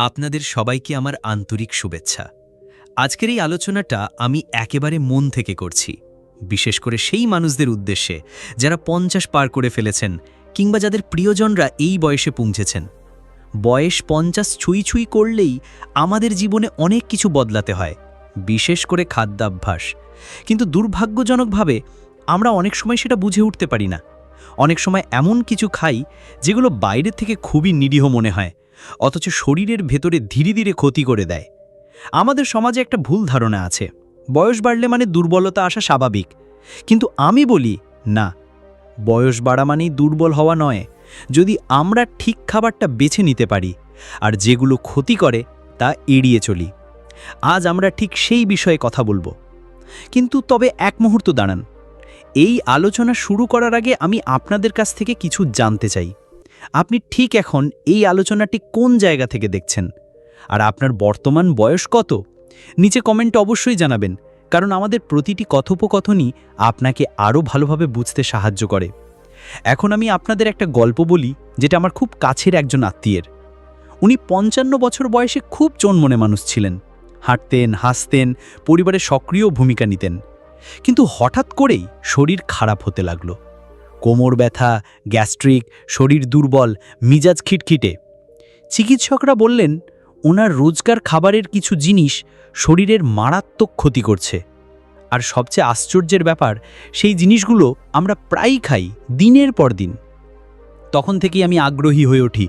আপনাদের সবাইকে আমার আন্তরিক শুভেচ্ছা। আজকের এই আলোচনাটা আমি একেবারে মন থেকে করছি। বিশেষ করে সেই মানুষদের উদ্দেশ্যে যারা পঞ্চাশ পার করে ফেলেছেন কিংবা যাদের প্রিয়জনরা এই বয়সে পৌঁছেছেন বয়স পঞ্চাশ ছুঁই ছুঁই করলেই আমাদের জীবনে অনেক কিছু বদলাতে হয়, বিশেষ করে খাদ্যাভ্যাস। কিন্তু দুর্ভাগ্যজনকভাবে আমরা অনেক সময় সেটা বুঝে উঠতে পারি না। অনেক সময় এমন কিছু খাই যেগুলো বাইরে থেকে খুবই নিরীহ মনে হয় অথচ শরীরের ভেতরে ধীরে ধীরে ক্ষতি করে দেয়। আমাদের সমাজে একটা ভুল ধারণা আছে। বয়স বাড়লে মানে দুর্বলতা আসা স্বাভাবিক। কিন্তু আমি বলি, না। বয়স বাড়া মানেই দুর্বল হওয়া নয়। যদি আমরা ঠিক খাবারটা বেছে নিতে পারি, আর যেগুলো ক্ষতি করে, তা এড়িয়ে চলি। আজ আমরা ঠিক সেই বিষয়ে কথা বলব। কিন্তু তবে এক মুহূর্ত দাঁড়ান। এই আলোচনা শুরু করার আগে আমি আপনাদের কাছ থেকে কিছু জানতে চাই। আপনি ঠিক এখন এই আলোচনাটি কোন জায়গা থেকে দেখছেন? আর আপনার বর্তমান বয়স কত? নিচে কমেন্টে অবশ্যই জানাবেন, কারণ আমাদের প্রতিটি কথোপকথনই আপনাকে আরও ভালোভাবে বুঝতে সাহায্য করে। এখন আমি আপনাদের একটা গল্প বলি, যেটা আমার খুব কাছের একজন আত্মীয়ের। উনি পঞ্চান্ন বছর বয়সে খুব চনমনে মানুষ ছিলেন। হাঁটতেন, হাসতেন, পরিবারে সক্রিয় ভূমিকা নিতেন। কিন্তু হঠাৎ করেই শরীর খারাপ হতে লাগল। কোমর ব্যথা, গ্যাস্ট্রিক, শরীর দুর্বল, মিজাজ খিটখিটে। চিকিৎসকরা বললেন, ওনার রোজকার খাবারের কিছু জিনিস শরীরের মারাত্মক ক্ষতি করছে। আর সবচেয়ে আশ্চর্যের ব্যাপার, সেই জিনিসগুলো আমরা প্রায়ই খাই, দিনের পর দিন। তখন থেকেই আমি আগ্রহী হয়ে উঠি,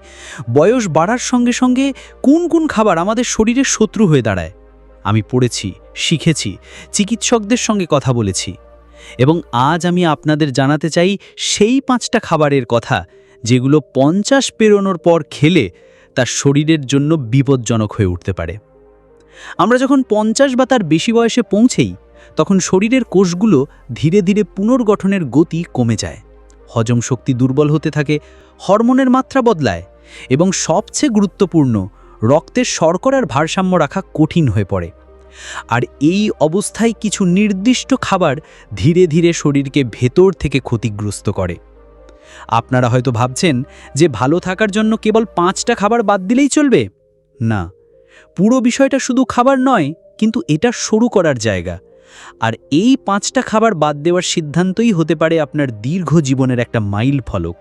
বয়স বাড়ার সঙ্গে সঙ্গে কোন কোন খাবার আমাদের শরীরের শত্রু হয়ে দাঁড়ায়। আমি পড়েছি, শিখেছি, চিকিৎসকদের সঙ্গে কথা বলেছি। এবং আজ আমি আপনাদের জানাতে চাই সেই পাঁচটা খাবারের কথা, যেগুলো পঞ্চাশ পেরোনোর পর খেলে তার শরীরের জন্য বিপজ্জনক হয়ে উঠতে পারে। আমরা যখন পঞ্চাশ বা তার বেশি বয়সে পৌঁছেই, তখন শরীরের কোষগুলো ধীরে ধীরে পুনর্গঠনের গতি কমে যায়। হজম শক্তি দুর্বল হতে থাকে, হরমোনের মাত্রা বদলায় এবং সবচেয়ে গুরুত্বপূর্ণ, রক্তের শর্করার ভারসাম্য রাখা কঠিন হয়ে পড়ে। আর এই অবস্থায় কিছু নির্দিষ্ট খাবার ধীরে ধীরে শরীরকে ভেতর থেকে ক্ষতিগ্রস্ত করে। আপনারা হয়তো ভাবছেন যে ভালো থাকার জন্য কেবল পাঁচটা খাবার বাদ দিলেই চলবে? না, পুরো বিষয়টা শুধু খাবার নয়, কিন্তু এটা শুরু করার জায়গা। আর এই পাঁচটা খাবার বাদ দেওয়ার সিদ্ধান্তই হতে পারে আপনার দীর্ঘ জীবনের একটা মাইল ফলক।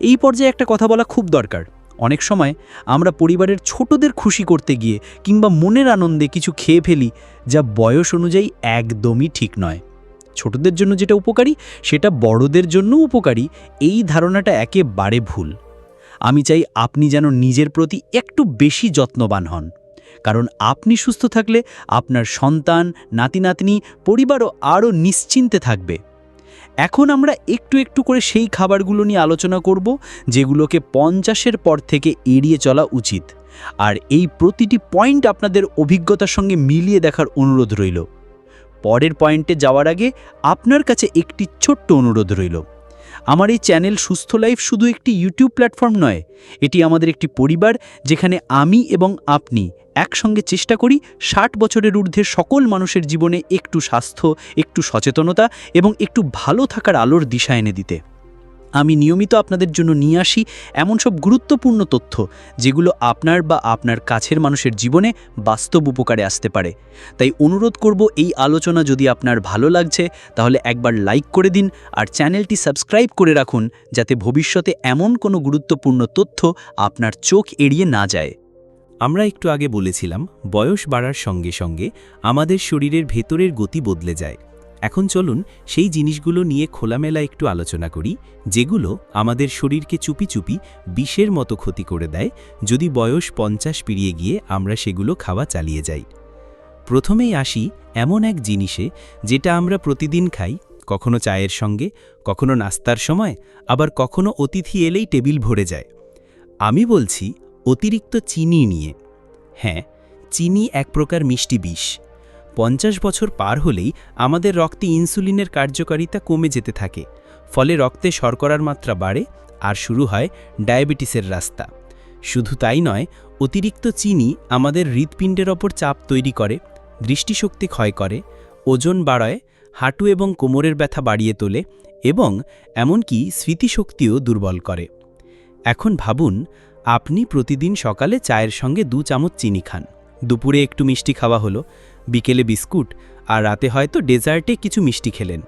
এই পর্যায়ে একটা কথা বলা খুব দরকার। অনেক সময় আমরা পরিবারের ছোটদের খুশি করতে গিয়ে কিংবা মনের আনন্দে কিছু খেয়ে ফেলি যা বয়স অনুযায়ী একদমই ঠিক নয়। ছোটদের জন্য যেটা উপকারী, সেটা বড়দের জন্য উপকারী, এই ধারণাটা একেবারে ভুল। আমি চাই আপনি যেন নিজের প্রতি একটু বেশি যত্নবান হন। কারণ আপনি সুস্থ থাকলে আপনার সন্তান নাতি নাতনি পরিবারও আরও নিশ্চিন্তে থাকবে। এখন আমরা একটু একটু করে সেই খাবারগুলো নিয়ে আলোচনা করব, যেগুলোকে পঞ্চাশের পর থেকে এড়িয়ে চলা উচিত। আর এই প্রতিটি পয়েন্ট আপনাদের অভিজ্ঞতার সঙ্গে মিলিয়ে দেখার অনুরোধ রইল। পরের পয়েন্টে যাওয়ার আগে আপনার কাছে একটি ছোট্ট অনুরোধ রইল। আমার এই চ্যানেল সুস্থ লাইফ শুধু একটি ইউটিউব প্ল্যাটফর্ম নয়, এটি আমাদের একটি পরিবার, যেখানে আমি এবং আপনি একসঙ্গে চেষ্টা করি ষাট বছরের ঊর্ধ্বে সকল মানুষের জীবনে একটু স্বাস্থ্য, একটু সচেতনতা এবং একটু ভালো থাকার আলোর দিশা এনে দিতে। আমি নিয়মিত আপনাদের জন্য নিয়ে আসি এমন সব গুরুত্বপূর্ণ তথ্য যেগুলো আপনার বা আপনার কাছের মানুষের জীবনে বাস্তব উপকারে আসতে পারে। তাই অনুরোধ করব এই আলোচনা যদি আপনার ভালো লাগছে তাহলে একবার লাইক করে দিন আর চ্যানেলটি সাবস্ক্রাইব করে রাখুন যাতে ভবিষ্যতে এমন কোনো গুরুত্বপূর্ণ তথ্য আপনার চোখ এড়িয়ে না যায়। আমরা একটু আগে বলেছিলাম, বয়স বাড়ার সঙ্গে সঙ্গে আমাদের শরীরের ভেতরের গতি বদলে যায়। এখন চলুন সেই জিনিসগুলো নিয়ে খোলামেলা একটু আলোচনা করি, যেগুলো আমাদের শরীরকে চুপি চুপি বিষের মতো ক্ষতি করে দেয়, যদি বয়স পঞ্চাশ পেরিয়ে গিয়ে আমরা সেগুলো খাওয়া চালিয়ে যাই। প্রথমেই আসি এমন এক জিনিসে, যেটা আমরা প্রতিদিন খাই, কখনো চায়ের সঙ্গে, কখনো নাস্তার সময়, আবার কখনো অতিথি এলেই টেবিল ভরে যায়। আমি বলছি অতিরিক্ত চিনি নিয়ে। হ্যাঁ চিনি এক প্রকার মিষ্টি বিষ। পঞ্চাশ বছর পার হলেই আমাদের রক্তে ইনসুলিনের কার্যকারিতা কমে যেতে থাকে, ফলে রক্তে শর্করার মাত্রা বাড়ে আর শুরু হয় ডায়াবেটিসের রাস্তা। শুধু তাই নয়, অতিরিক্ত চিনি আমাদের হৃৎপিণ্ডের ওপর চাপ তৈরি করে, দৃষ্টিশক্তি ক্ষয় করে, ওজন বাড়ায়, হাঁটু এবং কোমরের ব্যথা বাড়িয়ে তোলে এবং এমনকি স্মৃতিশক্তিও দুর্বল করে। এখন ভাবুন আপনি প্রতিদিন সকালে চায়ের সঙ্গে দু চামচ চিনি খান। দুপুরে একটু মিষ্টি খাওয়া হলো, বিকেলে বিস্কুট, আর রাতে হয়তো ডেজার্টে কিছু মিষ্টি খেলেন।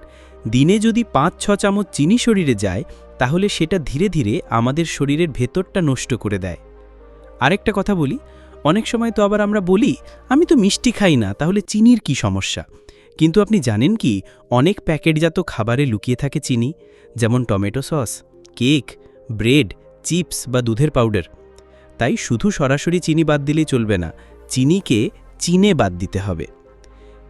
দিনে যদি পাঁচ ছ চামচ চিনি শরীরে যায়, তাহলে সেটা ধীরে ধীরে আমাদের শরীরের ভেতরটা নষ্ট করে দেয়। আরেকটা কথা বলি, অনেক সময় তো আবার আমরা বলি, আমি তো মিষ্টি খাই না, তাহলে চিনির কি সমস্যা? কিন্তু আপনি জানেন কি, অনেক প্যাকেটজাত খাবারে লুকিয়ে থাকে চিনি, যেমন tomato sauce, cake, bread chips বা দুধের পাউডার। তাই শুধু সরাসরি চিনি বাদ দিলেই চলবে না, চিনিকে চিনে বাদ দিতে হবে।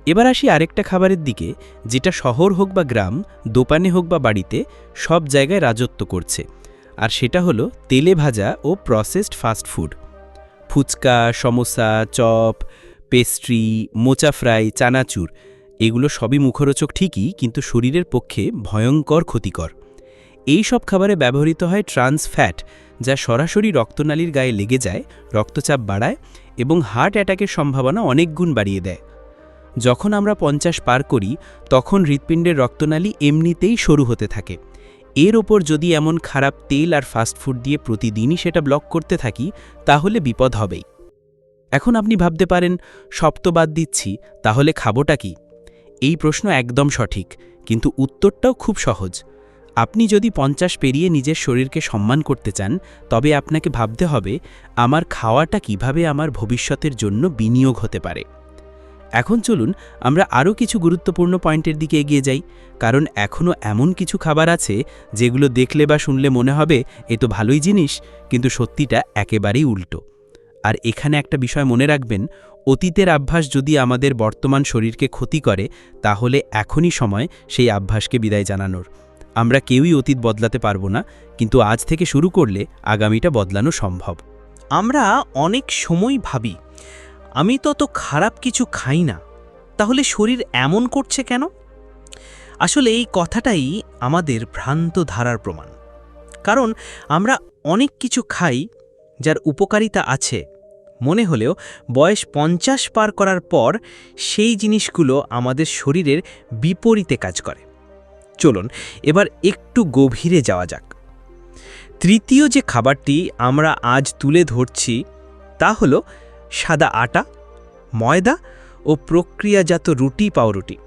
এবার আসি আরেকটা খাবারের দিকে, যেটা শহর হোক বা গ্রাম, দোকানে হোক বা বাড়িতে, সব জায়গায় রাজত্ব করছে। আর সেটা হলো তেলে ভাজা ও processed fast food fuchka, samosa, chop pastry মোচা ফ্রাই, চানাচুর, এগুলো সবই মুখরোচক ঠিকই, কিন্তু শরীরের পক্ষে ভয়ঙ্কর ক্ষতিকর। এই সব খাবারে ব্যবহৃত হয় ট্রান্স ফ্যাট, যা সরাসরি রক্তনালীর গায়ে লেগে যায়, রক্তচাপ বাড়ায় এবং হার্ট অ্যাটাকের সম্ভাবনা অনেক গুণ বাড়িয়ে দেয়। যখন আমরা পঞ্চাশ পার করি, তখন হৃৎপিণ্ডের রক্তনালী এমনিতেই সরু হতে থাকে। এর ওপর যদি এমন খারাপ তেল আর ফাস্টফুড দিয়ে প্রতিদিনই সেটা ব্লক করতে থাকি, তাহলে বিপদ হবেই। এখন আপনি ভাবতে পারেন সব তো বাদ দিচ্ছি, তাহলে খাবোটা কি? এই প্রশ্ন একদম সঠিক, কিন্তু উত্তরটাও খুব সহজ। আপনি যদি পঞ্চাশ পেরিয়ে নিজের শরীরকে সম্মান করতে চান, তবে আপনাকে ভাবতে হবে, আমার খাওয়াটা কীভাবে আমার ভবিষ্যতের জন্য বিনিয়োগ হতে পারে। এখন চলুন, আমরা আরও কিছু গুরুত্বপূর্ণ পয়েন্টের দিকে এগিয়ে যাই, কারণ এখনও এমন কিছু খাবার আছে, যেগুলো দেখলে বা শুনলে মনে হবে, এ তো ভালোই জিনিস কিন্তু সত্যিটা একেবারেই উল্টো। আর এখানে একটা বিষয় মনে রাখবেন, অতীতের অভ্যাস যদি আমাদের বর্তমান শরীরকে ক্ষতি করে, তাহলে এখনই সময় সেই অভ্যাসকে বিদায় জানানোর। আমরা কেউই অতীত বদলাতে পারব না, কিন্তু আজ থেকে শুরু করলে আগামীটা বদলানো সম্ভব। আমরা অনেক সময় ভাবি, আমি তো তো খারাপ কিছু খাই না, তাহলে শরীর এমন করছে কেন? আসলে এই কথাটাই আমাদের ভ্রান্ত ধারার প্রমাণ। কারণ আমরা অনেক কিছু খাই যার উপকারিতা আছে, মনে হলেও বয়স পঞ্চাশ পার করার পর সেই জিনিসগুলো আমাদের শরীরের বিপরীতে কাজ করে। চলুন, এবার একটু গভীরে যাওয়া যাক। তৃতীয় যে খাবারটি আমরা আজ তুলে ধরছি, তা হলো সাদা আটা, ময়দা ও প্রক্রিয়াজাত রুটি পাউরুটি।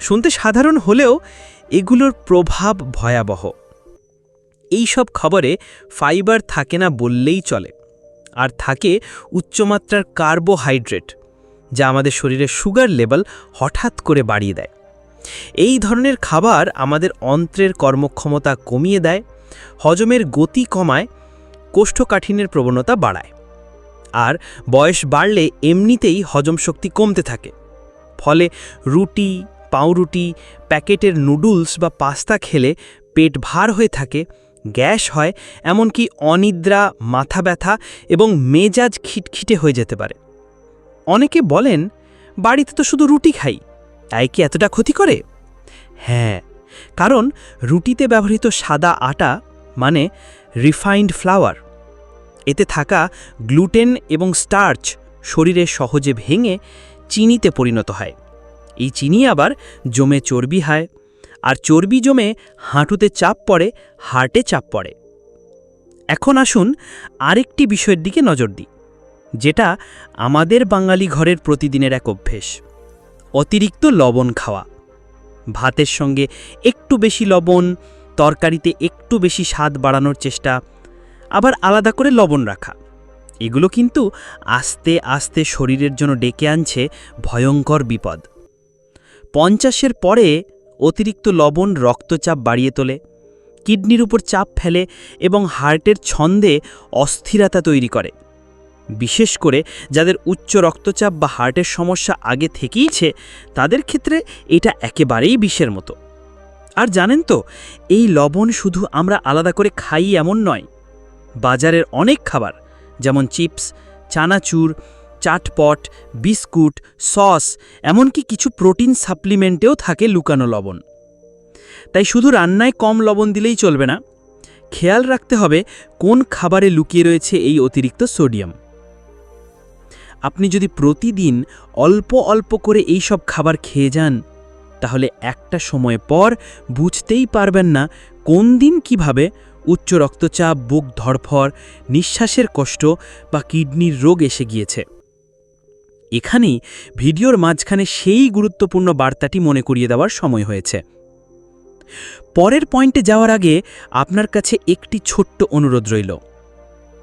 শুনতে সাধারণ হলেও এগুলোর প্রভাব ভয়াবহ। এই সব খবরে ফাইবার থাকে না বললেই চলে, আর থাকে উচ্চমাত্রার কার্বোহাইড্রেট, যা আমাদের শরীরের সুগার লেভেল হঠাৎ করে বাড়িয়ে দেয়। এই ধরনের খাবার আমাদের অন্ত্রের কর্মক্ষমতা কমিয়ে দেয়, হজমের গতি কমায়, কোষ্ঠকাঠিন্যের প্রবণতা বাড়ায়। আর বয়স বাড়লে এমনিতেই হজম শক্তি কমতে থাকে। ফলে রুটি, পাউরুটি, প্যাকেটের নুডলস বা পাস্তা খেলে পেট ভার হয়ে থাকে, গ্যাস হয়, এমনকি অনিদ্রা, মাথা ব্যথা এবং মেজাজ খিটখিটে হয়ে যেতে পারে। অনেকে বলেন, বাড়িতে তো শুধু রুটি খাই। তাই কি এতটা ক্ষতি করে? হ্যাঁ কারণ রুটিতে ব্যবহৃত সাদা আটা মানে রিফাইন্ড ফ্লাওয়ার এতে থাকা গ্লুটেন এবং স্টার্চ শরীরে সহজে ভেঙে চিনিতে পরিণত হয়। এই চিনি আবার জমে চর্বি হয়, আর চর্বি জমে হাঁটুতে চাপ পড়ে, হার্টে চাপ পড়ে। এখন আসুন আরেকটি বিষয়ের দিকে নজর দিই, যেটা আমাদের বাঙালি ঘরের প্রতিদিনের এক অভ্যেস। অতিরিক্ত লবণ খাওয়া। ভাতের সঙ্গে একটু বেশি লবণ, তরকারিতে একটু বেশি স্বাদ বাড়ানোর চেষ্টা, আবার আলাদা করে লবণ রাখা। এগুলো কিন্তু আস্তে আস্তে শরীরের জন্য ডেকে আনছে ভয়ঙ্কর বিপদ। পঞ্চাশের পরে অতিরিক্ত লবণ রক্তচাপ বাড়িয়ে তোলে, কিডনির উপর চাপ ফেলে এবং হার্টের ছন্দে অস্থিরতা তৈরি করে। বিশেষ করে যাদের উচ্চ রক্তচাপ বা হার্টের সমস্যা আগে থেকেইছে তাদের ক্ষেত্রে এটা একেবারেই বিষের মতো। আর জানেন তো, এই লবণ শুধু আমরা আলাদা করে খাই এমন নয়। বাজারের অনেক খাবার, যেমন চিপস, চানাচুর, চাটপট, বিস্কুট, সস, এমনকি কিছু প্রোটিন সাপ্লিমেন্টেও থাকে লুকানো লবণ। তাই শুধু রান্নায় কম লবণ দিলেই চলবে না। খেয়াল রাখতে হবে কোন খাবারে লুকিয়ে রয়েছে এই অতিরিক্ত সোডিয়াম। আপনি যদি প্রতিদিন অল্প অল্প করে এই সব খাবার খেয়ে যান, তাহলে একটা সময় পর বুঝতেই পারবেন না কোন দিন কীভাবে উচ্চ রক্তচাপ, বুক ধরফর নিঃশ্বাসের কষ্ট বা কিডনির রোগ এসে গিয়েছে। এখানেই ভিডিওর মাঝখানে সেই গুরুত্বপূর্ণ বার্তাটি মনে করিয়ে দেওয়ার সময় হয়েছে। পরের পয়েন্টে যাওয়ার আগে আপনার কাছে একটি ছোট্ট অনুরোধ রইল।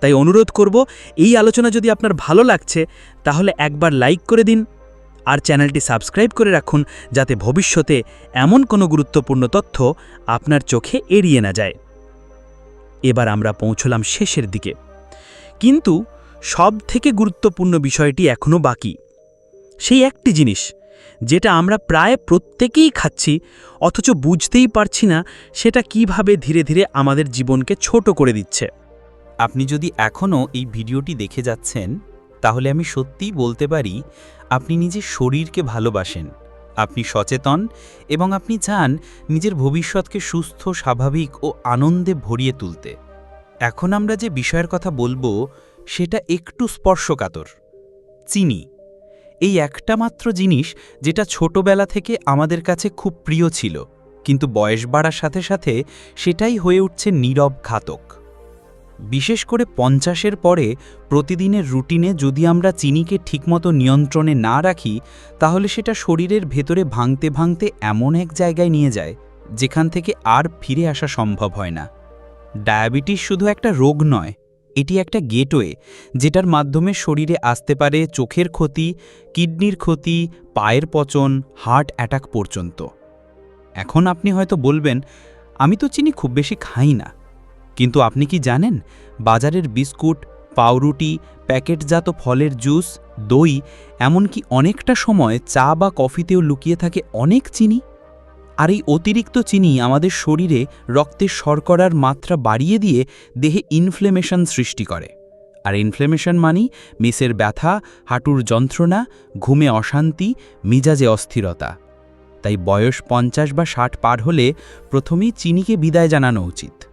তাই অনুরোধ করব, এই আলোচনা যদি আপনার ভালো লাগছে, তাহলে একবার লাইক করে দিন আর চ্যানেলটি সাবস্ক্রাইব করে রাখুন যাতে ভবিষ্যতে এমন কোনো গুরুত্বপূর্ণ তথ্য আপনার চোখে এড়িয়ে না যায়। এবার আমরা পৌঁছলাম শেষের দিকে। কিন্তু সব থেকে গুরুত্বপূর্ণ বিষয়টি এখনও বাকি। সেই একটি জিনিস, যেটা আমরা প্রায় প্রত্যেকেই খাচ্ছি, অথচ বুঝতেই পারছি না সেটা কীভাবে ধীরে ধীরে আমাদের জীবনকে ছোট করে দিচ্ছে। আপনি যদি এখনও এই ভিডিওটি দেখে যাচ্ছেন, তাহলে আমি সত্যিই বলতে পারি, আপনি নিজের শরীরকে ভালোবাসেন। আপনি সচেতন এবং আপনি চান নিজের ভবিষ্যৎকে সুস্থ, স্বাভাবিক ও আনন্দে ভরিয়ে তুলতে। এখন আমরা যে বিষয়ের কথা বলব, সেটা একটু স্পর্শকাতর। চিনি। এই একটা মাত্র জিনিস যেটা ছোটবেলা থেকে আমাদের কাছে খুব প্রিয় ছিল, কিন্তু বয়স বাড়ার সাথে সাথে সেটাই হয়ে উঠছে নীরব ঘাতক। বিশেষ করে পঞ্চাশের পরে প্রতিদিনের রুটিনে যদি আমরা চিনিকে ঠিকমতো নিয়ন্ত্রণে না রাখি, তাহলে সেটা শরীরের ভেতরে ভাঙতে ভাঙতে এমন এক জায়গায় নিয়ে যায়, যেখান থেকে আর ফিরে আসা সম্ভব হয় না। ডায়াবেটিস শুধু একটা রোগ নয়, এটি একটা গেটওয়ে, যেটার মাধ্যমে শরীরে আসতে পারে চোখের ক্ষতি, কিডনির ক্ষতি, পায়ের পচন, হার্ট অ্যাটাক পর্যন্ত। এখন আপনি হয়তো বলবেন, আমি তো চিনি খুব বেশি খাই না। কিন্তু আপনি কি জানেন, বাজারের বিস্কুট, পাউরুটি, প্যাকেটজাত ফলের জুস, দই, এমনকি অনেকটা সময় চা বা কফিতেও লুকিয়ে থাকে অনেক চিনি? আর এই অতিরিক্ত চিনি আমাদের শরীরে রক্তের শর্করার মাত্রা বাড়িয়ে দিয়ে দেহে ইনফ্লেমেশন সৃষ্টি করে। আর ইনফ্লেমেশন মানি মিসের ব্যথা, হাঁটুর যন্ত্রণা, ঘুমে অশান্তি, মিজাজে অস্থিরতা। তাই বয়স পঞ্চাশ বা ষাট পার হলে প্রথমেই চিনিকে বিদায় জানানো উচিত।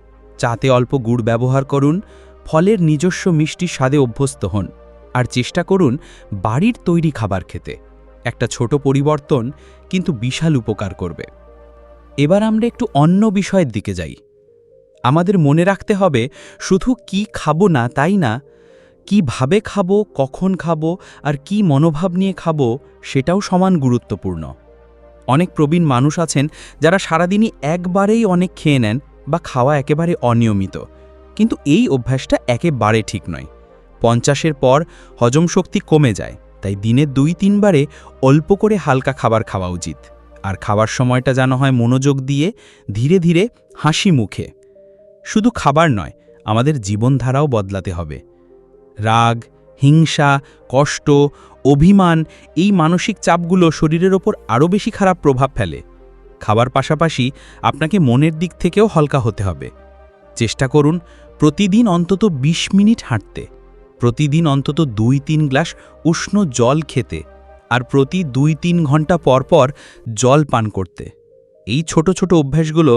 চাতে অল্প গুড় ব্যবহার করুন, ফলের নিজস্ব মিষ্টি স্বাদে অভ্যস্ত হন। আর চেষ্টা করুন বাড়ির তৈরি খাবার খেতে। একটা ছোট পরিবর্তন কিন্তু বিশাল উপকার করবে। এবার আমরা একটু অন্য বিষয়ের দিকে যাই। আমাদের মনে রাখতে হবে, শুধু কি খাব না তাই না, কীভাবে খাব, কখন খাব, আর কি মনোভাব নিয়ে খাব, সেটাও সমান গুরুত্বপূর্ণ। অনেক প্রবীণ মানুষ আছেন যারা সারাদিনই একবারেই অনেক খেয়ে নেন বা খাওয়া একেবারে অনিয়মিত। কিন্তু এই অভ্যাসটা একেবারে ঠিক নয়। পঞ্চাশের পর হজম শক্তি কমে যায়, তাই দিনে দুই তিনবারে অল্প করে হালকা খাবার খাওয়া উচিত। আর খাবার সময়টা যেন হয় মনোযোগ দিয়ে, ধীরে ধীরে হাসি মুখে। শুধু খাবার নয়, আমাদের জীবনধারাও বদলাতে হবে। রাগ, হিংসা, কষ্ট, অভিমান, এই মানসিক চাপগুলো শরীরের ওপর আরও বেশি খারাপ প্রভাব ফেলে। খাবার পাশাপাশি আপনাকে মনের দিক থেকেও হালকা হতে হবে। চেষ্টা করুন প্রতিদিন অন্তত ২০ মিনিট হাঁটতে। প্রতিদিন অন্তত দুই তিন গ্লাস উষ্ণ জল খেতে আর প্রতি দুই তিন ঘণ্টা পর পর জল পান করতে। এই ছোট ছোট অভ্যাসগুলো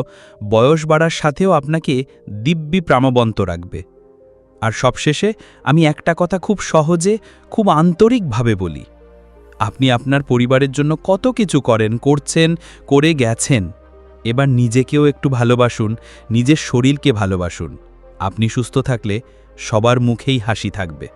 বয়স বাড়ার সাথেও আপনাকে দিব্যি প্রামবন্ত রাখবে। আর সবশেষে আমি একটা কথা খুব সহজে, খুব আন্তরিকভাবে বলি। আপনি আপনার পরিবারের জন্য কত কিছু করেন, করছেন, করে গেছেন। এবার নিজেকেও একটু ভালোবাসুন, নিজের শরীরকে ভালোবাসুন। আপনি সুস্থ থাকলে সবার মুখেই হাসি থাকবে।